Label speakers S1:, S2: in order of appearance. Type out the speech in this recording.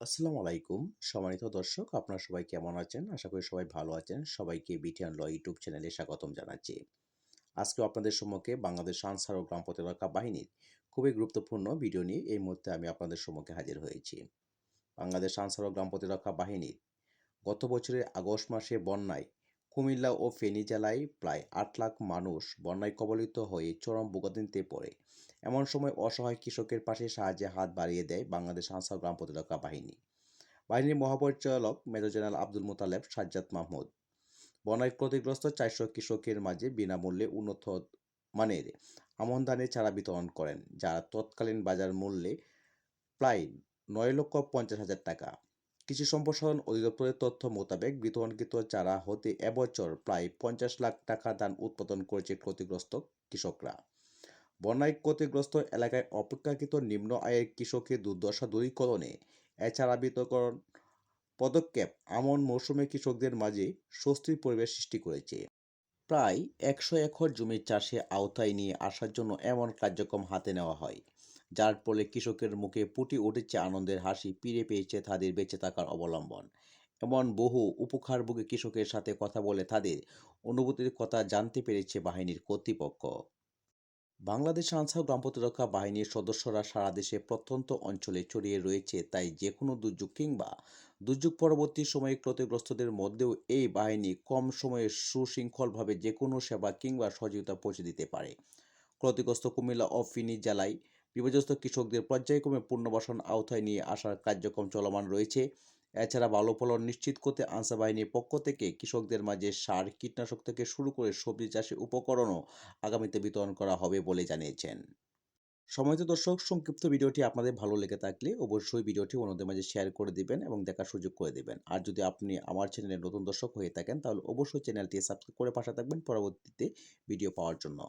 S1: আসসালামু আলাইকুম। সম্মানিত দর্শক, আপনারা সবাই কেমন আছেন? আশা করি সবাই ভালো আছেন। সবাইকে বিটিয়ান ল ইউটিউব চ্যানেলে স্বাগতম জানাচ্ছি। আজকে আপনাদের সম্মুখে বাংলাদেশ আনসার ও গ্রাম প্রতিরক্ষা বাহিনীর খুবই গুরুত্বপূর্ণ ভিডিও নিয়ে এই মুহূর্তে আমি আপনাদের সম্মুখে হাজির হয়েছি। বাংলাদেশ আনসার ও গ্রাম প্রতিরক্ষা বাহিনীর গত বছরের আগস্ট মাসে বন্যায় কুমিল্লা ও ফেনী জেলায় প্রায় আট লাখ মানুষ বন্যায় কবলিত হয়ে চরম ভোগান্তিতে পড়ে। এমন সময় অসহায় কৃষকের পাশে সাহায্যে হাত বাড়িয়ে দেয় বাংলাদেশ আনসার গ্রাম প্রতিরক্ষা বাহিনী। বাহিনীর মহাপরিচালক মেজর জেনারেল আব্দুল মোতালেব সাজ্জাদ মাহমুদ। বন্যায় ক্ষতিগ্রস্ত চারশো কৃষকের মাঝে বিনামূল্যে উন্নত মানের আমন ধানের চারা বিতরণ করেন যা তৎকালীন বাজার মূল্যে প্রায় নয় লক্ষ পঞ্চাশ হাজার টাকা। কৃষি সম্প্রসারণ অধিদপ্তরের তথ্য মোতাবেক বিতরণকৃত চারা হতে এবছর প্রায় পঞ্চাশ লাখ টাকা ধান উৎপাদন করেছে ক্ষতিগ্রস্ত কৃষকরা। বন্যায় ক্ষতিগ্রস্ত এলাকায় অপেক্ষাকৃত নিম্ন আয়ের কৃষকের দুর্দশা দূরীকরণে এছাড়া বিতরণ পদক্ষেপ আমন মৌসুমে কৃষকদের মাঝে স্বস্তির পরিবেশ সৃষ্টি করেছে। প্রায় একশো একর জমি চাষে আওতায় নিয়ে আসার জন্য এমন কার্যক্রম হাতে নেওয়া হয়। যার ফলে কৃষকের মুখে ফুটে উঠেছে আনন্দের হাসি, ফিরে পেয়েছে তাদের বেঁচে থাকার অবলম্বন। এমন বহু উপকারভোগী কৃষকের সাথে কথা বলে তাদের অনুভূতির কথা জানতে পেরেছে বাহিনীর কর্তৃপক্ষ। বাংলাদেশ আনসার গ্রাম প্রতিরক্ষা বাহিনীর সদস্যরা সারা দেশে প্রত্যন্ত অঞ্চলে ছড়িয়ে রয়েছে, তাই যে কোনো দুর্যোগ কিংবা দুর্যোগ পরবর্তী সময়ে ক্ষতিগ্রস্তদের মধ্যেও এই বাহিনী কম সময়ে সুশৃঙ্খলভাবে যে কোনো সেবা কিংবা সহযোগিতা পৌঁছে দিতে পারে। ক্ষতিগ্রস্ত কুমিল্লা ও ফিনি জেলায় বিপর্যস্ত কৃষকদের পর্যায়ক্রমে পুনর্বাসন আওতায় নিয়ে আসার কার্যক্রম চলমান রয়েছে। এছাড়া ভালো ফলন নিশ্চিত করতে আনসার বাহিনীর পক্ষ থেকে কৃষকদের মাঝে সার, কীটনাশক থেকে শুরু করে সবজি চাষের উপকরণও আগামীতে বিতরণ করা হবে বলে জানিয়েছেন। সময়ত দর্শক, সংক্ষিপ্ত ভিডিওটি আপনাদের ভালো লেগে থাকলে অবশ্যই ভিডিওটি অন্যদের মাঝে শেয়ার করে দিবেন এবং দেখার সুযোগ করে দিবেন। আর যদি আপনি আমার চ্যানেলের নতুন দর্শক হয়ে থাকেন, তাহলে অবশ্যই চ্যানেলটি সাবস্ক্রাইব করে পাশে থাকবেন পরবর্তীতে ভিডিও পাওয়ার জন্য।